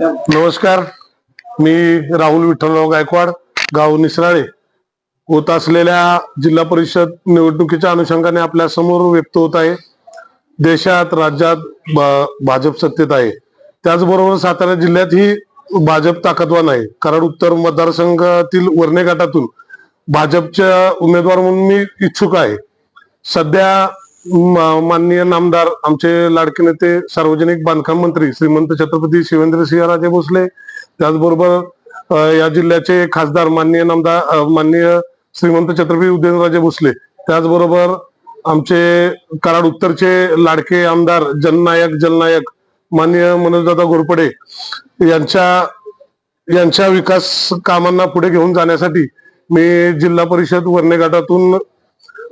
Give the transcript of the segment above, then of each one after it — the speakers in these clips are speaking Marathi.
नमस्कार. मी राहुल विठ्ठलराव गायकवाड गाव निसराळे. होत असलेल्या जिल्हा परिषद निवडणुकीच्या अनुषंगाने आपल्यासमोर व्यक्त होत आहे. देशात राज्यात भाजप सत्तेत आहे. त्याचबरोबर सातारा जिल्ह्यातही भाजप ताकदवान आहे. कारण उत्तर मतदारसंघातील वर्णे गटातून भाजपच्या उमेदवार म्हणून मी इच्छुक आहे. सध्या माननीय नामदार आमचे लाडके नेते सार्वजनिक बांधकाम मंत्री श्रीमंत छत्रपती शिवेंद्र सिंहराजे भोसले त्याचबरोबर या जिल्ह्याचे खासदार माननीय नामदार माननीय श्रीमंत छत्रपती उदयनराजे भोसले त्याचबरोबर आमचे कराड उत्तरचे लाडके आमदार जननायक जलनायक माननीय मनोजदादा घोरपडे यांच्या यांच्या विकास कामांना पुढे घेऊन जाण्यासाठी मी जिल्हा परिषद वर्णेघाटातून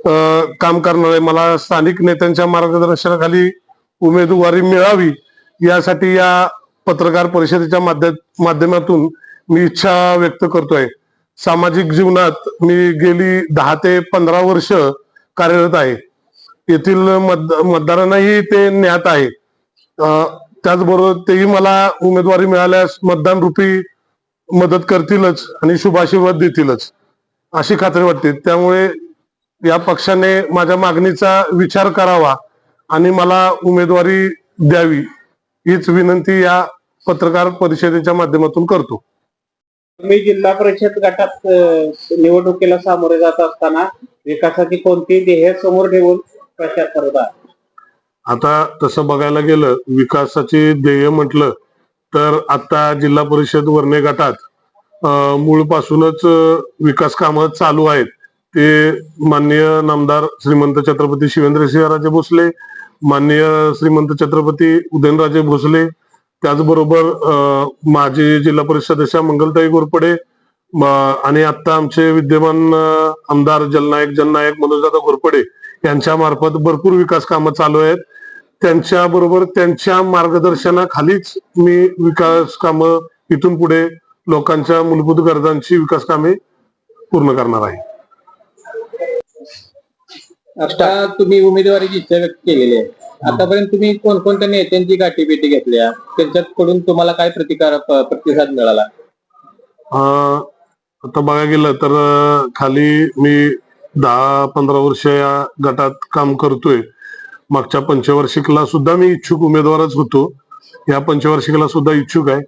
काम करणार आहे. मला स्थानिक नेत्यांच्या मार्गदर्शनाखाली उमेदवारी मिळावी यासाठी या पत्रकार परिषदेच्या माध्यमातून मी इच्छा व्यक्त करतोय. सामाजिक जीवनात मी गेली दहा ते पंधरा वर्ष कार्यरत आहे. येथील मत मतदारांनाही ते ज्ञात आहे. त्याचबरोबर तेही मला उमेदवारी मिळाल्यास मतदान रूपी मदत करतीलच आणि शुभाशीर्वाद देतीलच अशी खात्री वाटते. त्यामुळे या पक्षाने माझ्या मागणीचा विचार करावा आणि मला उमेदवारी द्यावी हीच विनंती या पत्रकार परिषदेच्या माध्यमातून करतो. तुम्ही जिल्हा परिषद गटात निवडणुकीला सामोरे जात असताना विकासाची कोणती ध्येय समोर ठेवून प्रचार करत आता तसं बघायला गेलं विकासाचे ध्येय म्हटलं तर आता जिल्हा परिषद वर्णे गटात मूळपासूनच विकास कामं चालू आहेत. ते माननीय नामदार श्रीमंत छत्रपती शिवेंद्रसिंहराजे भोसले माननीय श्रीमंत छत्रपती उदयनराजे भोसले त्याचबरोबर अं, माजी जिल्हा परिषद मंगलताई घोरपडे आणि आता आमचे विद्यमान आमदार जलनायक जननायक मनोजदादा घोरपडे यांच्या मार्फत भरपूर विकास कामं चालू आहेत. त्यांच्या बरोबर त्यांच्या मार्गदर्शनाखालीच मी विकास कामं इथून पुढे लोकांच्या मूलभूत गरजांची विकास कामे पूर्ण करणार आहे. आता तुम्ही उमेदवारीची इच्छा व्यक्त केलेली आहे. आतापर्यंत तुम्ही कोणकोणत्या नेत्यांची गाठीभेटी घेतल्या? त्यांच्याकडून तुम्हाला काय प्रतिकार प्रतिसाद मिळाला? अं, आता बघायला गेलं तर खाली मी दहा पंधरा वर्ष या गटात काम करतोय. मागच्या पंचवार्षिकला सुद्धा मी इच्छुक उमेदवारच होतो. या पंचवार्षिकला सुद्धा इच्छुक आहे.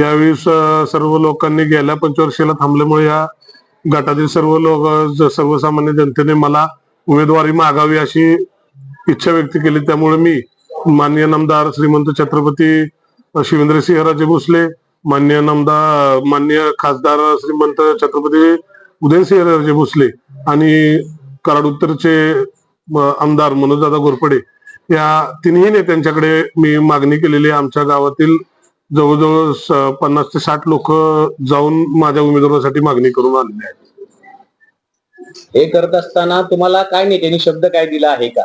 यावेळी सर्व लोकांनी गेल्या पंचवार्षिकला थांबल्यामुळे या गटातील सर्व लोक सर्वसामान्य जनतेने मला उमेदवारी मागावी अशी इच्छा व्यक्त केली. त्यामुळे मी मान्य नामदार श्रीमंत छत्रपती शिवेंद्र सिंहराजे भोसले मान्य नामदार मान्य खासदार श्रीमंत छत्रपती उदयनसिंहराजे भोसले आणि कराड उत्तरचे आमदार मनोजदादा घोरपडे या तिन्ही नेत्यांच्याकडे मी मागणी केलेली आहे. आमच्या गावातील जवळजवळ पन्नास ते साठ लोक जाऊन माझ्या उमेदवारासाठी मागणी करून आलेले आहेत. हे करत असताना तुम्हाला काय नेत्यांनी शब्द काय दिला आहे का?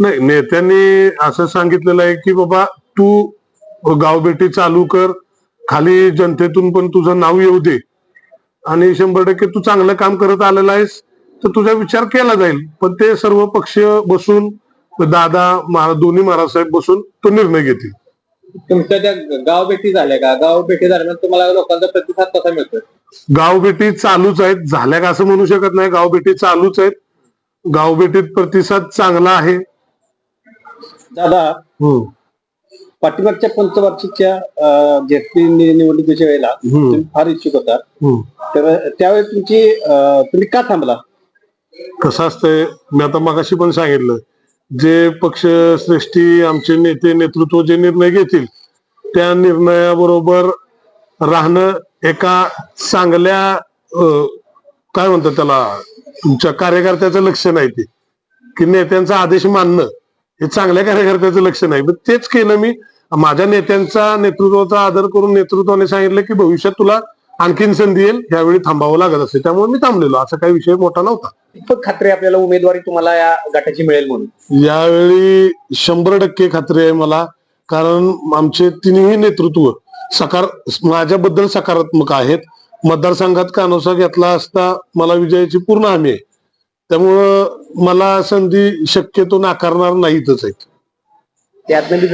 नाही नेत्यांनी असं सांगितलेलं आहे की बाबा तू गावभेटी चालू कर खाली जनतेतून पण तुझं नाव येऊ दे. आणि शंभर टक्के तू चांगलं काम करत आलेला आहेस तर तुझा विचार केला जाईल. पण ते सर्व पक्ष बसून दादा दोन्ही महाराज साहेब बसून तो निर्णय घेतील. तुमच्या त्या गाव भेटी झाल्या का? गाव भेटी दरम्यान तुम्हाला लोकांचा प्रतिसाद कसा मिळतोय? गावभेटी चालूच आहेत. झाल्या का असं म्हणू शकत नाही. गावभेटी चालूच आहेत. गावभेटीत प्रतिसाद चांगला आहे. दादा हम्म, पाठीमागच्या पंचवार्षिकच्या जेपी निवडणुकीच्या वेळेला हम्म, तुम्ही फार इच्छुक होता. हम्म. तर त्यावेळी तुमची अं, तुम्ही का थांबला? कसं असतंय? मी आता मगाशी पण सांगितलं. जे पक्ष श्रेष्ठी आमचे नेते नेतृत्व जे निर्णय घेतील त्या निर्णयाबरोबर राहणं एका चांगल्या काय म्हणतात त्याला तुमच्या कार्यकर्त्याचं लक्ष नाही ते. की नेत्यांचा आदेश मानणं हे चांगल्या कार्यकर्त्याचं लक्ष नाही. पण तेच केलं मी. माझ्या नेत्यांचा नेतृत्वाचा आदर करून नेतृत्वाने सांगितलं की भविष्यात तुला आणखीन संधी येईल यावेळी थांबावं लागत असते त्यामुळे मी थांबलेलो. असा काही विषय मोठा नव्हता. खात्री आपल्याला उमेदवारी तुम्हाला या गटाची मिळेल म्हणून. यावेळी शंभर टक्के खात्री आहे मला. कारण आमचे तिन्ही नेतृत्व सकार माझ्याबद्दल सकारात्मक आहेत. मतदारसंघात कानोसा घेतला असता मला विजयाची पूर्ण हमी आहे. त्यामुळं मला संधी शक्यतो नाकारणार नाहीतच आहेत.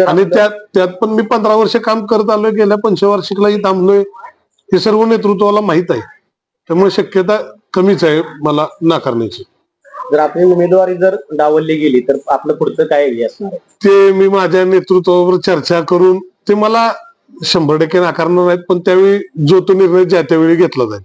आणि त्यात त्यात पण मी पंधरा वर्ष काम करत आलोय. गेल्या पंचवार्षिकलाही थांबलोय. हे सर्व नेतृत्वाला माहीत आहे. त्यामुळे शक्यता कमीच आहे मला नाकारण्याची. जर आपली उमेदवारी जर डावलली गेली तर आपलं पुढचं काय असणार ते मी माझ्या नेतृत्वावर चर्चा करून ते मला शंभर टक्के नाकारणार नाहीत पण त्यावेळी जो तो निर्णय ज्या त्यावेळी घेतला जाईल.